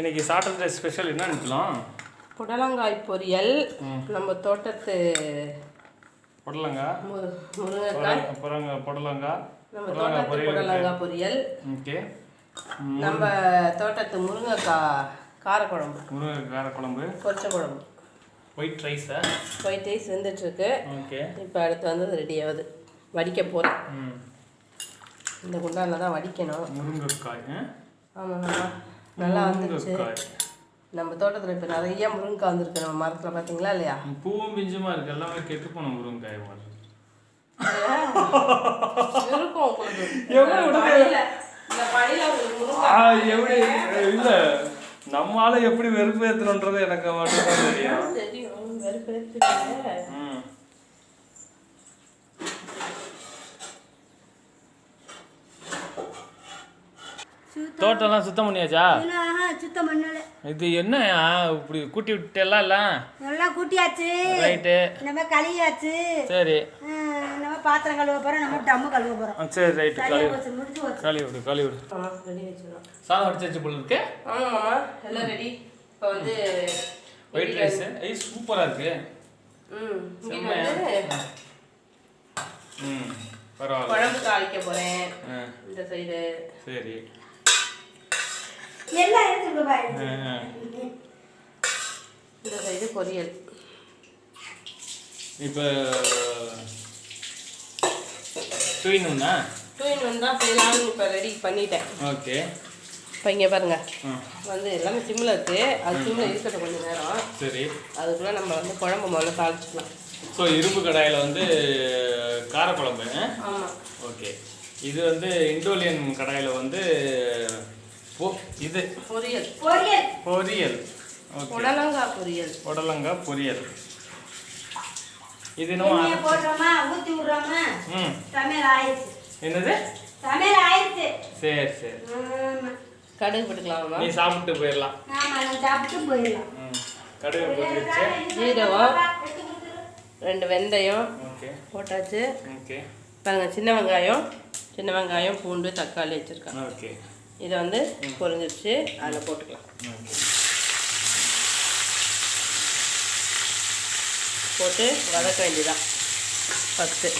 இன்னைக்கு Saturday special என்ன நினைக்கலாம்? புடலங்காய் பொரியல். நம்ம தோட்டத்து புடலங்கா? மு- முருங்கைக்காய். புடலங்க புடலங்கா நம்ம தோட்டத்து புடலங்காய் பொரியல். ஓகே. நம்ம தோட்டத்து முருங்கைக்காய் காரக்குழம்பு. முருங்கை கார குழம்பு பொரிச்ச குழம்பு. ஒயிட் ரைஸா ஒயிட் ரைஸ் வெந்துட்டுருக்கு. ஓகே. இப்போ அடுத்து வந்து ரெடி ஆகுது. வடிக்க போகிறேன் இந்த குண்டானில் தான் வடிக்கணும். முருங்கைக்காய்? ஆமாம். நல்லா வந்துருச்சு. நம்ம தோட்டத்தில் இப்போ நிறைய முருங்கைக்காய் வந்திருக்கு நம்ம மரத்தில் பார்த்தீங்களா இல்லையா? பூவும் பிஞ்சுமா இருக்கு? எல்லாமே கெட்டு போன முருங்கைக்காய் மாதிரி இருக்கும் உங்களுக்கு. எப்படி? இல்ல நம்மால எப்படி வெறுப்பு ஏத்தணுன்றது எனக்கு மட்டும் தெரியும். தெரியும் ம். தோட்டம்லாம் சுத்தம் பண்ணியாச்சா? ஆஹா, சுத்தம் பண்ணல. இது என்னயா இப்படி கூட்டி விட்டெல்லாம் இல்ல நல்லா கூட்டியாச்சு. ரைட்டு நம்ம கழுவியாச்சு. சரி. நம்ம பாத்திரம் கழுவ போறோம் நம்ம டம்மு கழுவ போறோம். சரி ரைட்டு கழுவி போச்சு முடிஞ்சு போச்சு கழுவி விடு கழுவி விடு சாதம் அடிச்சு போல இருக்கு. ஆமாம் மாமா. எல்லாம் ரெடி இப்போ வந்து ஒயிட் ரைஸ் ஐய் சூப்பரா இருக்கு. ம் ம். பரவாயில்ல. குழம்பு தாளிக்க போகிறேன் இந்த சைடு சரி. எல்லாம் எடுத்துட்டு பாரு ஆ, ஆ. இந்த சைடு பொரியல். இப்போ டூ இன் ஒன் தான் செய்யலாம்னு இப்போ ரெடி பண்ணிட்டேன். ஓகே இப்போ இங்கே பாருங்க. வந்து எல்லாமே சிம்மில் இருக்குது அது சிம்மில் இருக்கட்டும் கொஞ்சம் நேரம். சரி. அதுக்குள்ளே நம்ம வந்து குழம்பு முதல்ல தாளிச்சிக்கலாம். ஸோ இரும்பு கடாயில் வந்து காரக்குழம்பு. ஆமாம் ஓகே இது வந்து இண்டோலியன் கடாயில் வந்து பொ இது பொரியல். பொரியல். பொரியல். ஓகே. புடலங்காய் பொரியல். புடலங்காய் பொரியல். இது நம்ம போடுறோமா? ஊத்தி விடுறோமா? ம். சமையல் ஆயிடுச்சு. என்னது? சமையல் ஆயிடுச்சு. சரி சரி. ஆமா. கடுகு போட்டுக்கலாமா? நீ சாப்பிட்டு போயிடலாம். ஆமா நம்ம சாப்பிட்டு போயிடலாம். ம். கடுகு போட்டுருச்சு. ஜீரகம். ரெண்டு வெந்தயம் ஓகே. போட்டாச்சு. ஓகே. பாருங்க சின்ன வெங்காயம் சின்ன வெங்காயம் பூண்டு தக்காளி வச்சுருக்கேன் ஓகே. இதை வந்து பொரிஞ்சிருச்சு அதில் போட்டுக்கலாம். போட்டு வதக்க வேண்டியதான் ஃபஸ்ட்டு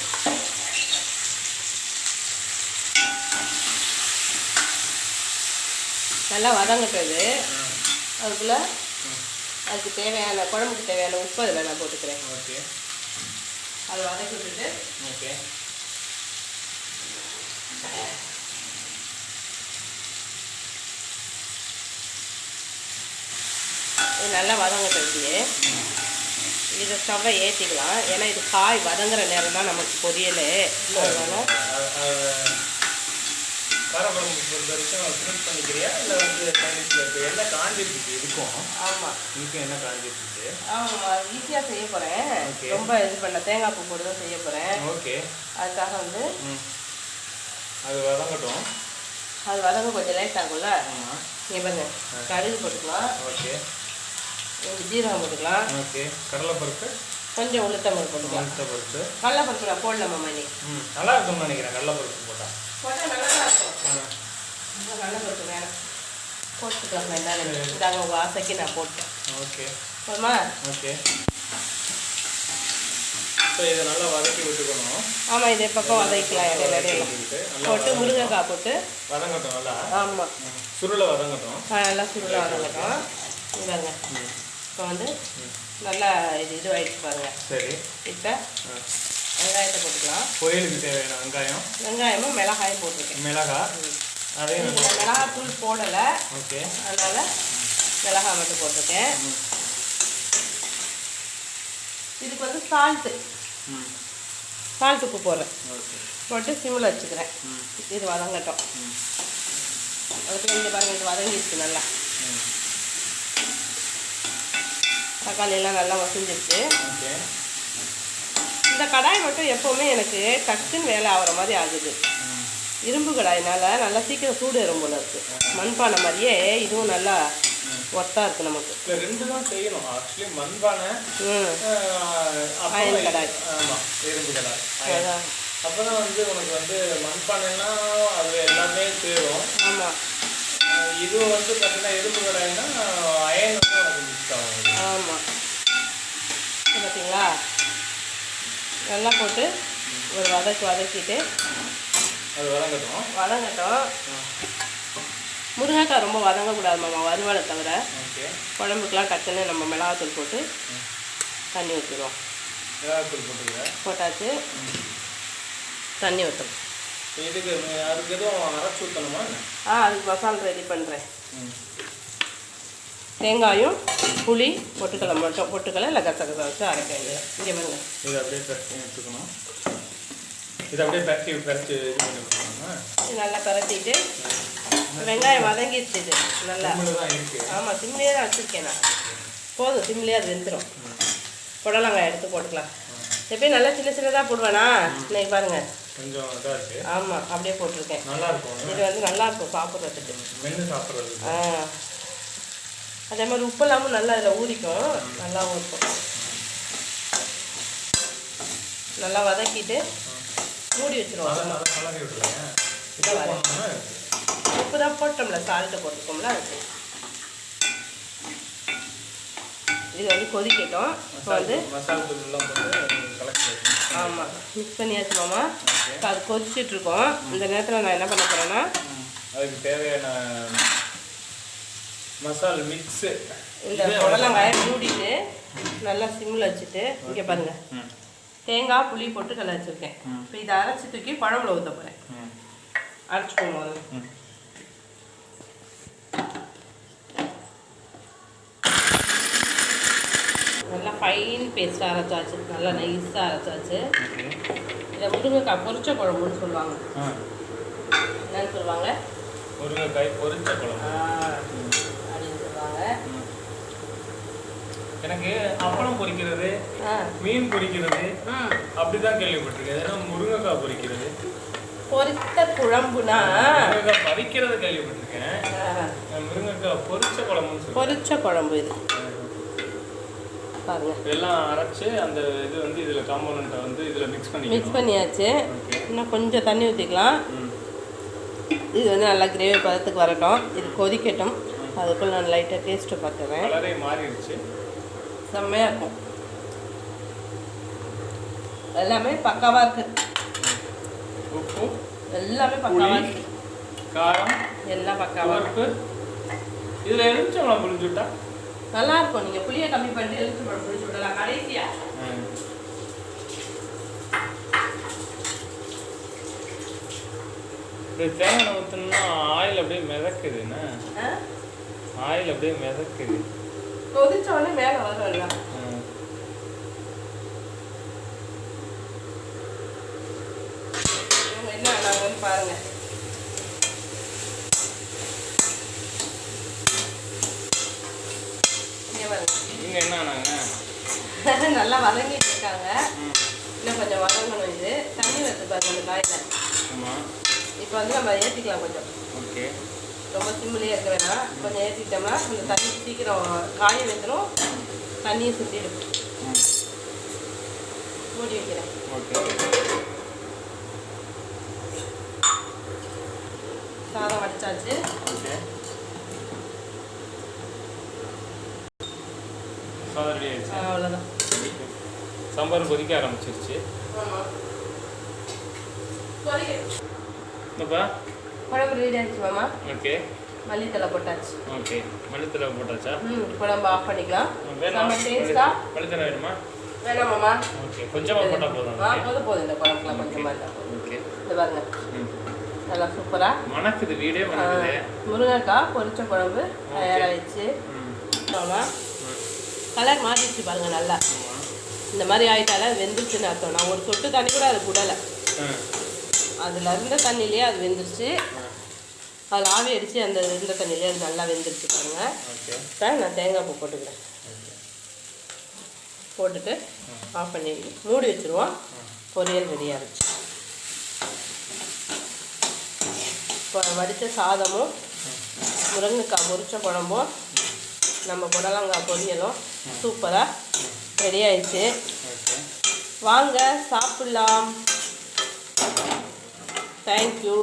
நல்லா வதங்கட்டது. அதுக்குள்ளே அதுக்கு தேவையான குழம்புக்கு தேவையான உப்பு அதில் நான் போட்டுக்கிறேன். ஓகே. அதை வதக்கி விட்டுட்டு ஓகே. இது நல்லா வதங்கட்டும் இப்படியே. இதை ஸ்டவ்வை ஏற்றிக்கலாம் ஏன்னா இது காய் வதங்குற நேரம் தான் நமக்கு பொரியல். அதனால காரக்குழம்பு பொறுத்த வரைக்கும் ஃபினிஷ் பண்ணிக்கிறியா? இல்லை வந்து சைனீஸில் இப்போ என்ன இருக்கும் ஆமாம் இதுக்கும் என்ன காஞ்சிருக்கு ஆமாம் ஈஸியாக செய்ய போகிறேன். ரொம்ப இது பண்ண தேங்காய் பூ போட்டு தான் செய்ய போகிறேன் ஓகே. அதுக்காக வந்து அது வதங்கட்டும். அது வதங்க கொஞ்சம் லேட் ஆகும்ல? பாருங்க. கடுகு போட்டுக்கலாம். ஓகே. ஜீரகம் போட்டுக்கலாம். ஓகே. கடலைப்பருப்பு. கொஞ்சம் உளுத்தம்பருப்பு போட்டுக்கலாம். உளுத்த பருப்பு கடலைப்பருப்பு நான் போடலாமா மணி? ம் நல்லா இருக்கும்னு நினைக்கிறேன் கடலைப்பருப்பு போட்டால் போட்டால் நல்லா இருக்கும். கடலைப்பருப்பு வேணும். போட்டுக்கலாம் வேண்டாம் இதாங்க உங்கள் ஆசைக்கு நான் போட்டேன். ஓகே. போதுமா? ஓகே. ஸோ இதை நல்லா வதக்கி விட்டுக்கணும். ஆமாம் இது பக்கம் வதக்கலாம் இடையில இடையில. போட்டு முருங்கைக்காய் போட்டு. வதங்கட்டும் நல்லா? ஆமாம் சுருளை வதங்கட்டும். நல்லா சுருளாக வதங்கட்டும். இதாங்க இப்போ வந்து நல்லா இது இது ஆயிடுச்சு பாருங்க. சரி. இப்போ. வெங்காயத்தை போட்டுக்கலாம். பொரியலுக்கு தேவையான வெங்காயம்? வெங்காயமும் மிளகாயும் போட்டிருக்கேன். மிளகாய் இதில் மிளகாய் தூள் போடலை. ஓகே. அதனால் மிளகாய் மட்டும் போட்டிருக்கேன். இதுக்கு வந்து சால்ட்டு ம். சால்ட் உப்பு போடுறேன். போட்டு சிம்மில் வச்சுக்கிறேன். இது வதங்கட்டும். அதுக்கு இந்த பாருங்க இது வதங்கிடுச்சு நல்லா. ம் தக்காளி எல்லாம் நல்லா வசஞ்சிருச்சு. இந்த கடாய் மட்டும் எப்போவுமே எனக்கு டக்குன்னு வேலை ஆகிற மாதிரி ஆகுது. இரும்பு கடாயினால நல்லா சீக்கிரம் சூடு ஏறும் போல இருக்கு. மண்பானை மாதிரியே இதுவும் நல்லா ஒத்தா இருக்கு நமக்கு. ரெண்டு தான் செய்யணும். ஆக்சுவலி மண்பானை அயன் கடாய். ஆமாம் இரும்பு கடாய் அயன். அதான். அப்பதான் வந்து உனக்கு வந்து மண்பானைன்னா அது எல்லாமே சேரும். ஆமாம் இது வந்து பார்த்தீங்கன்னா எறும்பு கடாய்னா ஆமாம் பார்த்தீங்களா நல்லா போட்டு ஒரு வதக்கு வதக்கிட்டு அது வதங்கட்டும். வதங்கட்டும். முருங்கைக்காய் ரொம்ப வதங்கக்கூடாது மாமா வறுவலை தவிர. குழம்புக்கெலாம் கட்டுன்னு நம்ம மிளகாத்தூள் போட்டு தண்ணி ஊற்றிடுவோம் மிளகாத்தூள் போட்டுக்கிறேன் போட்டாச்சு. தண்ணி ஊற்றணும் இதுக்கு அதுக்கு எதுவும் அரைச்சி ஊற்றணுமா ஆ அதுக்கு மசால் ரெடி பண்ணுறேன் தேங்காயும் புளி பொட்டுக்கடலை மட்டும் பொட்டுக்கடலை இல்லை கசகசா வச்சு அரைக்க வேண்டியது இங்கே பாருங்க. இது அப்படியே பரட்டி எடுத்துக்கணும். இது அப்படியே பரட்டி பரட்டி இது நல்லா பரட்டிட்டு வெங்காயம் வதங்கிடுச்சு இது. நல்லா. ஆமாம் சிம்லேயே தான் வச்சுருக்கேன் நான். போதும் சிம்லேயே அது வெந்துடும் புடலங்காய் எடுத்து போட்டுக்கலாம். எப்பயும் நல்லா சின்ன சின்னதாக போடுவேனா இன்னைக்கு பாருங்கள் கொஞ்சம் இதாக இருக்குது ஆமாம் அப்படியே போட்டிருக்கேன். நல்லா இருக்கும். இது வந்து நல்லா இருக்கும் சாப்பிட்றதுக்கு. மென்று சாப்பிட்றது. ஆ. அதே மாதிரி உப்பு இல்லாமல் நல்லா இதில் ஊறிக்கும். நல்லாவும் இருக்கும். நல்லா வதக்கிட்டு மூடி வச்சிருவோம். உப்பு தான் போட்டோம்ல சால்ட்டு போட்டுக்கோம்ல அதுக்கு. இது வந்து கொதிக்கட்டும். இப்போ வந்து ஆமாம் மிக்ஸ் பண்ணியாச்சு மாமா இப்போ அது கொதிச்சிட்டு இருக்கோம். இந்த நேரத்தில் நான் என்ன பண்ண போகிறேன்னா அதுக்கு தேவையான மசால் மிக்ஸு இந்த புடலங்காயை மூடிட்டு நல்லா சிம்மில் வச்சுட்டு இங்கே பாருங்க. தேங்காய் புளி போட்டு கலை வச்சுருக்கேன். இப்போ இதை அரைச்சி தூக்கி குழம்புல ஊற்ற போகிறேன் அரைச்சிக்கோங்க. நல்லா ஃபைன் பேஸ்ட்டாக அரைச்சாச்சு. நல்லா நைஸாக அரைச்சாச்சு. இதை முருங்கைக்காய் பொரிச்ச குழம்புன்னு சொல்லுவாங்க. என்னன்னு சொல்லுவாங்க? முருங்கைக்காய் பொரிச்ச குழம்பு. சொல்லுவாங்க. எனக்கு அப்பளம் பொரிக்கிறது மீன் பொரிக்கிறது அப்படிதான் கேள்விப்பட்டிருக்கேன். ஏன்னா முருங்கைக்காய் பொரிக்கிறது பொரித்த குழம்புனா? முருங்கைக்காய் பறிக்கிறது கேள்விப்பட்டிருக்கேன். முருங்கைக்காய் பொரிச்ச குழம்புன்னு பொரிச்ச குழம்பு இது. இதெல்லாம் அரைச்சு அந்த இது வந்து இதில் காம்போனண்ட்டை வந்து இதில் மிக்ஸ் பண்ணி மிக்ஸ் பண்ணியாச்சு. இன்னும் கொஞ்சம் தண்ணி ஊற்றிக்கலாம் இது வந்து நல்லா கிரேவி பதத்துக்கு வரட்டும். இது கொதிக்கட்டும். அதுக்குள்ள நான் லைட்டாக டேஸ்ட்டு கலரே மாறிடுச்சு. செம்மையாக இருக்கும். எல்லாமே பக்காவாக இருக்கு. உப்பு எல்லாமே பக்காவாக புளி இருக்கு. காரம் எல்லாம் பக்காவாக இருக்கு. பருப்பு. இதில் எலுமிச்சம்பழம் புளிஞ்சு விட்டா? நல்லா இருக்கும். நீங்கள் புளியை கம்மி பண்ணிட்டு எழுத்து பழம் புளிச்சு விடலாம் கடைசியா. தேங்காய் ஊற்றணும்னா ஆயில் அப்படியே மிதக்குது என்ன? ஆ? ஆயில் அப்படியே மிதக்குது. கொதிச்ச உடனே மேலே. இவங்க என்ன ஆனாங்கன்னு பாருங்க. இங்க என்ன ஆனாங்க நல்லா வதங்கிட்டு இருக்காங்க. இன்னும் கொஞ்சம் வதங்கணும் இது. தண்ணி வருது பாருங்க அந்த காயில். இப்போ வந்து நம்ம ஏற்றிக்கலாம் கொஞ்சம். ஓகே. ரொம்ப சிம்மிலே இருக்க வேணாம். கொஞ்சம் ஏற்றிட்டோம்னா இந்த தண்ணி சீக்கிரம் காய வைக்கணும். தண்ணியை சுற்றிடும் மூடி வைக்கிறேன். சாதம் வடிச்சாச்சு. அவ்வளோதான் சாம்பார் கொதிக்க ஆரம்பிச்சிருச்சு. என்னப்பா? குழம்பு ரெடி ஆயிடுச்சு மாமா. ஓகே மல்லித்தலை போட்டாச்சு. ஓகே மல்லித்தலை போட்டாச்சா? ம் குழம்பு ஆஃப் பண்ணிக்கலாம். நம்ம டேஸ்ட்டா மல்லித்தலை வேணுமா? வேணாம் மாமா. ஓகே கொஞ்சமாக போட்டால் போதும் ஆ போதும் போதும். இந்த குழம்புலாம் கொஞ்சமாக இருந்தால் போதும். ஓகே இந்த பாருங்க. நல்லா சூப்பராக மணக்குது வீடே மணக்குது. முருங்கைக்காய் பொரிச்ச குழம்பு தயாராகிடுச்சு ம். ஆமா. ம். கலர் மாறிடுச்சு பாருங்க நல்லா. இந்த மாதிரி ஆயிட்டால வெந்துருச்சுன்னு அர்த்தம். நான் ஒரு சொட்டு தண்ணி கூட அது விடலை ஆ. அதில் இருந்த தண்ணியிலே அது வெந்துருச்சு. ஆ. அது ஆவி அடித்து அந்த இருந்த தண்ணியிலே அது நல்லா வெந்துருச்சு பாருங்க. இப்போ நான் தேங்காய் பூ போட்டுக்கிறேன். போட்டுட்டு ஆஃப் பண்ணி மூடி வச்சுருவோம். பொரியல் ரெடி ஆகிடுச்சு இப்போ வடித்த சாதமும் முருங்கைக்காய் பொரிச்ச குழம்பும் நம்ம புடலங்காய் பொரியலும் சூப்பராக ரெடி ஆயிடுச்சு. வாங்க சாப்பிடலாம். தேங்க்யூ